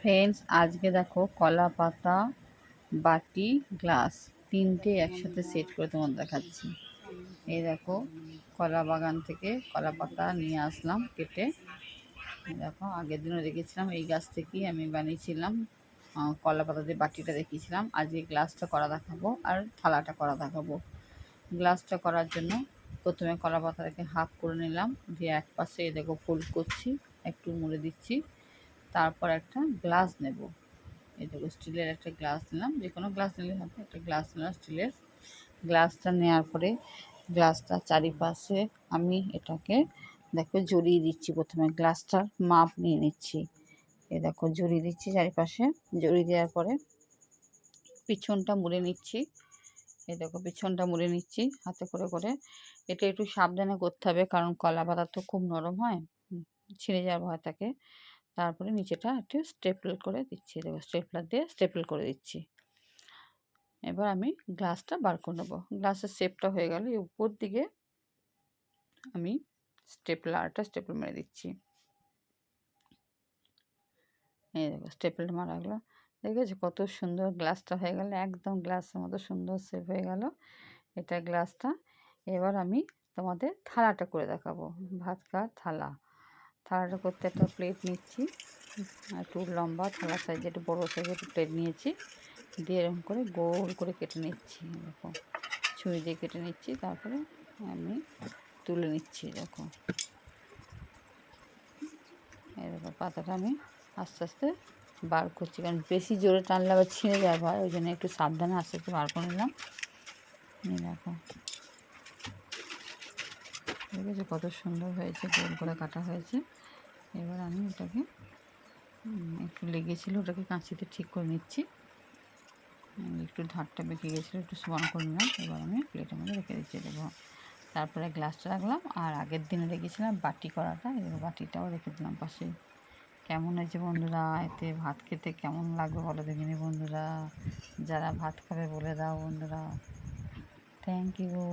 Friends আজকে দেখো কলা পাতা, বাটি গ্লাস তিনটে একসাথে সেট করে তোমার দেখাচ্ছি। এই দেখো কলা বাগান থেকে কলা পাতা নিয়ে আসলাম কেটে। দেখো, আগের দিনও রেখেছিলাম এই গাছ থেকেই আমি বানিয়েছিলাম কলা পাতা দিয়ে বাটিটা দেখিয়েছিলাম। আজকে গ্লাসটা করা দেখাবো আর থালাটা করা দেখাবো। গ্লাসটা করার জন্য প্রথমে কলা পাতাটাকে হাফ করে নিলাম, দিয়ে এক পাশে দেখো ফোল্ড করছি, একটু মুড়ে দিচ্ছি। তারপর একটা গ্লাস নেব। এই দেখো, স্টিলের একটা গ্লাস নিলাম। যে কোনো গ্লাস নিলে হবে। একটা গ্লাস নিলাম স্টিলের। গ্লাসটা নেওয়ার পরে গ্লাসটা চারিপাশে আমি এটাকে দেখো জড়িয়ে দিচ্ছি প্রথমে। গ্লাসটার মাপ নিয়ে নিচ্ছি। এ দেখো, জড়িয়ে দিচ্ছি চারিপাশে। জড়িয়ে দেওয়ার পরে পিছনটা মুড়ে নিচ্ছি। এই দেখো, পিছনটা মুড়ে নিচ্ছি হাতে করে করে। এটা একটু সাবধানে করতে হবে, কারণ কলা পাতা তো খুব নরম হয়। ছিঁড়ে যাওয়ার ভয় থাকে। তারপরে নিচেটা একটু স্টেপল করে দিচ্ছি। দেখো স্টেপলার দিয়ে স্টেপল করে দিচ্ছি। এবার আমি গ্লাসটা বার করে নেব। গ্লাসের শেপটা হয়ে গেল উপর দিকে আমি স্টেপলারটা স্টেপল মেরে দিচ্ছি। এই দেখো স্টেপল মারা গেলো। দেখেছ কত সুন্দর গ্লাসটা হয়ে গেল? একদম গ্লাসের মতো সুন্দর শেপ হয়ে গেল এটা গ্লাসটা এবার আমি তোমাদের থালাটা করে দেখাবো। ভাত খাওয়ার থালা। থালাটা করতে একটা প্লেট নিচ্ছি। একটু লম্বা থালা সাইজে একটু বড়ো সাইজে একটু প্লেট নিয়েছি। দিয়ে এরকম করে গোল করে কেটে নিচ্ছি এরকম ছুরি দিয়ে কেটে নিচ্ছি, তারপরে আমি তুলে নিচ্ছি এরকম এরকম পাতাটা আমি আস্তে আস্তে বার করছি, কারণ বেশি জোরে টানলে আবার ছিঁড়ে যাওয়ার ভয় ওই জন্য একটু সাবধানে আস্তে আস্তে বার করে নিলাম। দেখো। দেখেছ কত সুন্দর হয়েছে, গোল করে কাটা হয়েছে। এবার আমি ওটাকে একটু লেগেছিলো, ওটাকে কাঁচিতে ঠিক করে নিচ্ছি। একটু ধারটা বেঁকে গেছিল, একটু সমান করে নিলাম, এবার আমি প্লেটের মধ্যে রেখে দিচ্ছি দেবো। তারপরে গ্লাসটা রাখলাম, আর আগের দিনে রেখেছিলাম বাটি করাটা, এবার বাটিটাও রেখে দিলাম পাশে। কেমন হয়েছে বন্ধুরা? এতে ভাত খেতে কেমন লাগবে বলো দেখিনি বন্ধুরা। যারা ভাত খাবে বলে দাও বন্ধুরা। Thank you